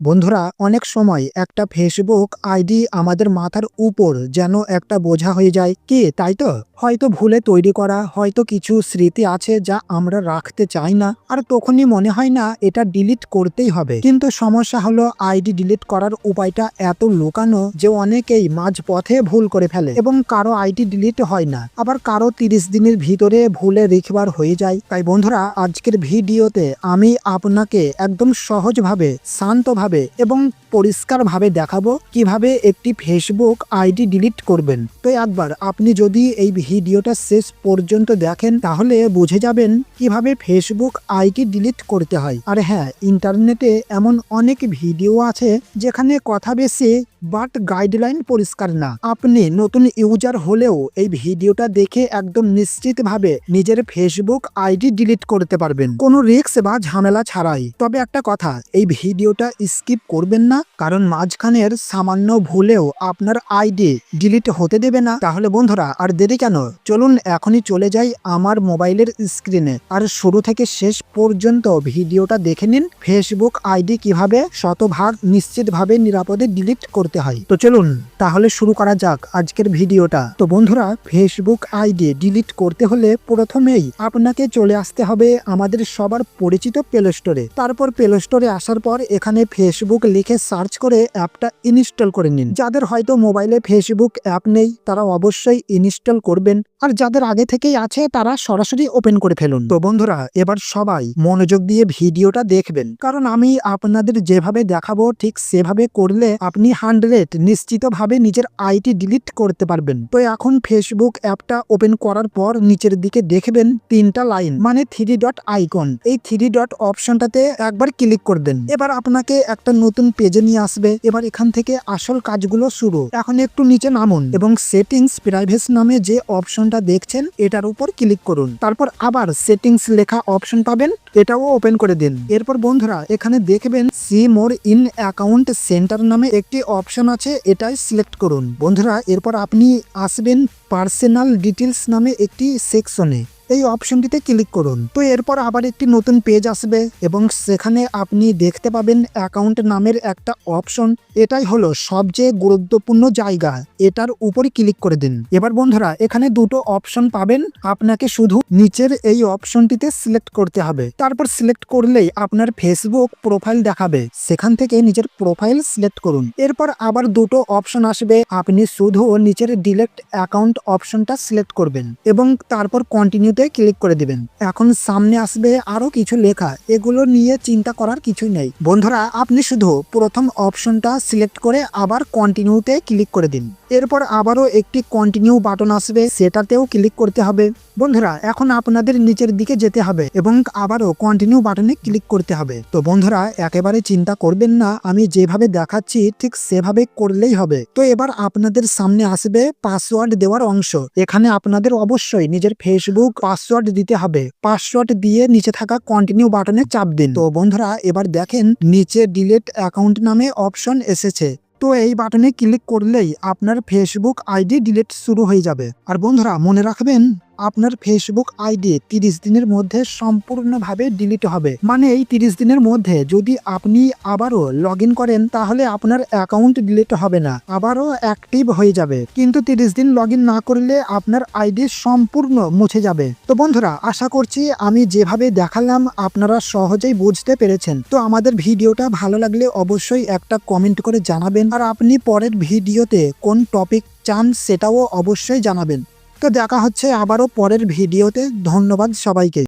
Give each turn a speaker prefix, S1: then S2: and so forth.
S1: বন্ধুরা, অনেক সময় একটা ফেসবুক আইডি আমাদের মাথার উপর যেন একটা বোঝা হয়ে যায়। কি, তাই তো? হয়তো ভুলে তৈরি করা, হয়তো কিছু স্মৃতি আছে যা আমরা রাখতে চাই না, আর তখনই মনে হয় না এটা ডিলিট করতেই হবে। কিন্তু সমস্যা হলো, আইডি ডিলিট করার উপায়টা এত লুকানো যে অনেকেই মাঝ পথে ভুল করে ফেলে এবং কারও আইডি ডিলিট হয় না, আবার কারও তিরিশ দিনের ভিতরে ভুলে রিকভার হয়ে যায়। তাই বন্ধুরা, আজকের ভিডিওতে আমি আপনাকে একদম সহজভাবে, শান্তভাবে এবং পরিষ্কারভাবে দেখাবো কীভাবে একটি ফেসবুক আইডি ডিলিট করবেন। তো একবার আপনি যদি এই ভিডিওটা শেষ পর্যন্ত দেখেন, তাহলে বুঝে যাবেন কীভাবে ফেসবুক আইডি ডিলিট করতে হয়। আর হ্যাঁ ইন্টারনেটে এমন অনেক ভিডিও আছে যেখানে কথা বেশি বাট গাইডলাইন পরিষ্কার না। আপনি নতুন ইউজার হলেও এই ভিডিওটা দেখে একদম নিশ্চিতভাবে নিজের ফেসবুক আইডি ডিলিট করতে পারবেন। কোনো রিস্ক বা ঝামেলা ছাড়াই। তবে একটা কথা, এই ভিডিওটা স্কিপ করবেন না, কারণ মাঝখানের সামান্য ভুলেও আপনার আইডি ডিলিট হতে দেবে না। তাহলে বন্ধুরা, আর দেরি কেন? চলুন এখনই চলে যাই আমার মোবাইলের স্ক্রিনে আর শুরু থেকে শেষ পর্যন্ত ভিডিওটা দেখে নিন ফেসবুক আইডি কীভাবে শতভাগ নিশ্চিতভাবে নিরাপদে ডিলিট করতে হয়। তো চলুন, তাহলে শুরু করা যাক আজকের ভিডিওটা। তো বন্ধুরা ফেসবুক আইডি ডিলিট করতে হলে প্রথমেই আপনাকে চলে আসতে হবে আমাদের সবার পরিচিত প্লে স্টোরে তারপর প্লে স্টোরে আসার পর এখানে ফেসবুক লিখে সার্চ করে অ্যাপটা ইনস্টল করে নিন। যাদের হয়তো মোবাইলে ফেসবুক অ্যাপ নেই, তারা অবশ্যই ইনস্টল করবেন। আর যাদের আগে থেকেই আছে, তারা সরাসরি ওপেন করে ফেলুন। তো বন্ধুরা, এবার সবাই মনোযোগ দিয়ে ভিডিওটা দেখবেন। কারণ আমি আপনাদের যেভাবে দেখাবো, ঠিক সেভাবে করলে আপনি হান্ড্রেড নিশ্চিতভাবে নিজের আইটি ডিলিট করতে পারবেন। তো এখন ফেসবুক অ্যাপটা ওপেন করার পর নিচের দিকে দেখবেন তিনটা লাইন মানে থ্রি ডট আইকন এই থ্রি ডট অপশনটাতে একবার ক্লিক করবেন এবার আপনাকে একটা নতুন পেজে নিয়ে আসবে। এবার এখান থেকে আসল কাজগুলো শুরু। এখন একটু নিচে নামুন এবং সেটিংস প্রাইভেস নামে যে অপশনটা দেখছেন, এটার উপর ক্লিক করুন। তারপর আবার সেটিংস লেখা অপশন পাবেন, এটাও ওপেন করে দিন। এরপর বন্ধুরা, এখানে দেখবেন see more in account centre নামে একটি অপশন আছে এটাই সিলেক্ট করুন। বন্ধুরা এরপর আপনি আসবেন পার্সোনাল ডিটেলস নামে একটি সেকশনে এই অপশনটিতে ক্লিক করুন। তো এরপর আবার একটি নতুন পেজ আসবে এবং সেখানে আপনি দেখতে পাবেন অ্যাকাউন্ট নামের একটা অপশন। এটাই হলো সবচেয়ে গুরুত্বপূর্ণ জায়গা। এটার উপরই ক্লিক করে দিন। এবার বন্ধুরা, এখানে দুটো অপশন পাবেন। আপনাকে শুধু নিচের এই অপশনটিতে সিলেক্ট করতে হবে। তারপর সিলেক্ট করলেই আপনার ফেসবুক প্রোফাইল দেখাবে। সেখান থেকে নিজের প্রোফাইল সিলেক্ট করুন। এরপর আবার দুটো অপশন আসবে। আপনি শুধু নিচের ডিলেক্ট অ্যাকাউন্ট অপশনটা সিলেক্ট করবেন এবং তারপর কন্টিনিউতে ক্লিক করে দিবেন। এখন সামনে আসবে আরও কিছু লেখা। এগুলো নিয়ে চিন্তা করার কিছুই নেই। বন্ধুরা, আপনি শুধু প্রথম অপশনটা সিলেক্ট করে আবার কন্টিনিউতে ক্লিক করে দিন। এরপর আবারও একটি কন্টিনিউ বাটন আসবে, সেটাতেও ক্লিক করতে হবে। বন্ধুরা, এখন আপনাদের নিচের দিকে যেতে হবে এবং আবারও কন্টিনিউ বাটনে ক্লিক করতে হবে। তো বন্ধুরা, একেবারে চিন্তা করবেন না, আমি যেভাবে দেখাচ্ছি, ঠিক সেভাবে করলেই হবে। তো এবার আপনাদের সামনে আসবে পাসওয়ার্ড দেওয়ার অংশ। এখানে আপনাদের অবশ্যই নিজের ফেসবুক পাসওয়ার্ড দিতে হবে। পাসওয়ার্ড দিয়ে নিচে থাকা কন্টিনিউ বাটনে চাপ দিন। তো বন্ধুরা, এবার দেখেন, নিচে ডিলেট অ্যাকাউন্ট নামে অপশন এসেছে। তো এই বাটনে ক্লিক করলেই আপনার ফেসবুক আইডি ডিলিট শুরু হয়ে যাবে। আর বন্ধুরা, মনে রাখবেন আপনার ফেসবুক আইডি তিরিশ দিনের মধ্যে সম্পূর্ণভাবে ডিলিট হবে। মানে এই তিরিশ দিনের মধ্যে যদি আপনি আবারও লগ করেন, তাহলে আপনার অ্যাকাউন্ট ডিলিট হবে না। আবারও অ্যাক্টিভ হয়ে যাবে। কিন্তু তিরিশ দিন লগ না করলে আপনার আইডি সম্পূর্ণ মুছে যাবে। তো বন্ধুরা, আশা করছি আমি যেভাবে দেখালাম, আপনারা সহজেই বুঝতে পেরেছেন। তো আমাদের ভিডিওটা ভালো লাগলে অবশ্যই একটা কমেন্ট করে জানাবেন। আর আপনি পরের ভিডিওতে কোন টপিক চান, সেটাও অবশ্যই জানাবেন। তো দেখা হচ্ছে আবারও পরের ভিডিওতে। ধন্যবাদ সবাইকে।